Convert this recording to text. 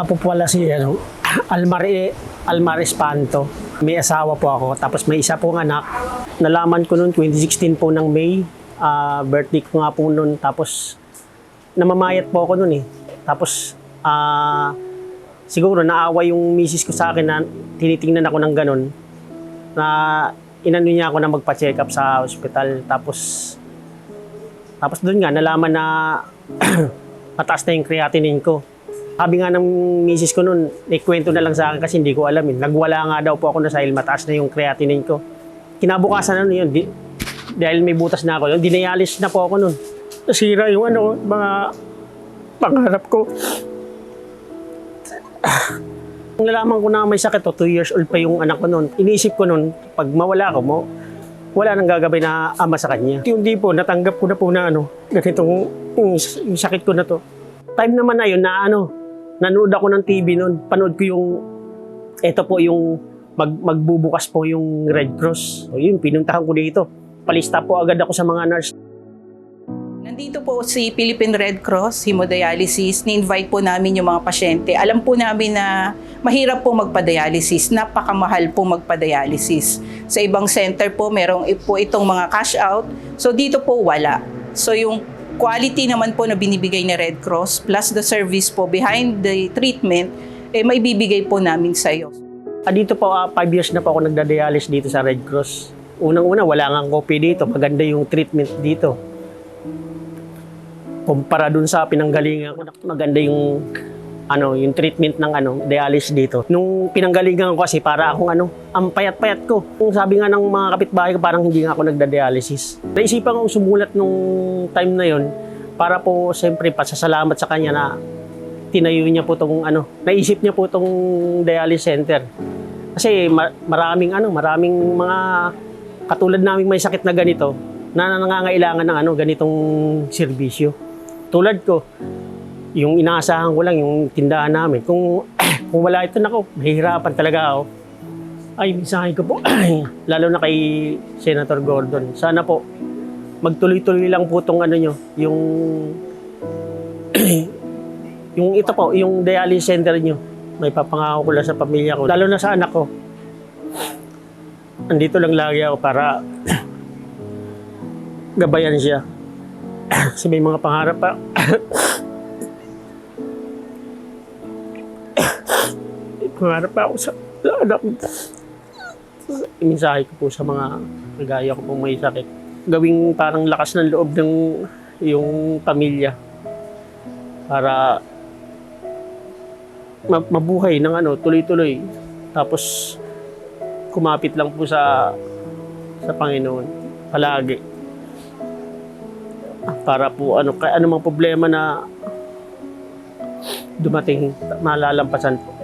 nga po pala si ano, Almar, Almar Espanto. May asawa po ako, tapos may isa pong anak. Nalaman ko noon 2016 po ng May. Ah, birthday ko nga po noon, tapos namamayat po ako noon eh. Tapos, ah, siguro naawa yung misis ko sa akin na tinitingnan ako ng ganun. Na inano niya ako na magpa-check up sa ospital. Tapos, tapos doon nga, nalaman na mataas na yung creatinine ko. Sabi nga ng misis ko noon, ikwento na lang sa akin kasi hindi ko alam. Eh. Nagwala nga daw po ako na dahil mataas na yung creatinine ko. Kinabukasan na nun yun, di, dahil may butas na ako, yun, dinayalis na po ako noon. Nasira yung ano, mga pangarap ko. Nung nalaman ko na may sakit, 2 years old pa yung anak ko noon. Iniisip ko noon, pag mawala ako mo, wala nang gagawin na ama sa kanya. Hindi po, natanggap ko na po na ano, ganitong yung, yung sakit ko na to. Time naman na yun na ano, nanood ako ng TV noon. Panood ko yung, eto po yung mag, magbubukas po yung Red Cross. O yun, pinuntahan ko dito. Palista po agad ako sa mga nurse. Nandito po si Philippine Red Cross, hemodialysis. Ni-invite po namin yung mga pasyente. Alam po namin na mahirap po magpa-dialysis. Napakamahal po magpa-dialysis. Sa ibang center po, merong po itong mga cash out. So dito po wala. So yung quality naman po na binibigay ni Red Cross plus the service po behind the treatment, eh may bibigay po namin sa iyo. Ah, dito po, 5 years na po ako nagda-dialysis dito sa Red Cross. Unang-una, wala nga copy dito. Maganda yung treatment dito. Kumpara dun sa pinanggalingan ko, maganda yung ano, yung treatment ng ano, dialysis dito. Nung pinanggalingan ko kasi para akong ano, ang payat-payat ko. Kung sabi nga ng mga kapitbahay ko, parang hindi nga ako nagda-dialysis. Naisipan kong sumulat nung time na yon para po siyempre pasasalamat sa kanya na tinayo niya po tong ano, naisip niya po tong dialysis center. Kasi ma- maraming ano, maraming mga katulad naming may sakit na ganito na nangangailangan ng ano, ganitong serbisyo. Tulad ko, yung inaasahan ko lang yung tindahan namin. Kung kung wala ito nako, mahihirapan talaga ako. Ay, mensahe ko po, lalo na kay Senator Gordon. Sana po, magtuloy-tuloy lang po tong ano nyo, yung yung ito po, yung dialysis center nyo. May papangako ko lang sa pamilya ko, lalo na sa anak ko. Andito lang lagi ako para gabayan siya. Kasi may mga pangarap pa. Pa ako sa, sa anak ko. Ko po sa mga kagaya ko pong may sakit. Gawing parang lakas ng loob ng yung pamilya para ma- mabuhay ng ano, tuloy-tuloy. Tapos kumapit lang po sa sa Panginoon palagi. Para po ano, kaya anumang problema na dumating, malalampasan po.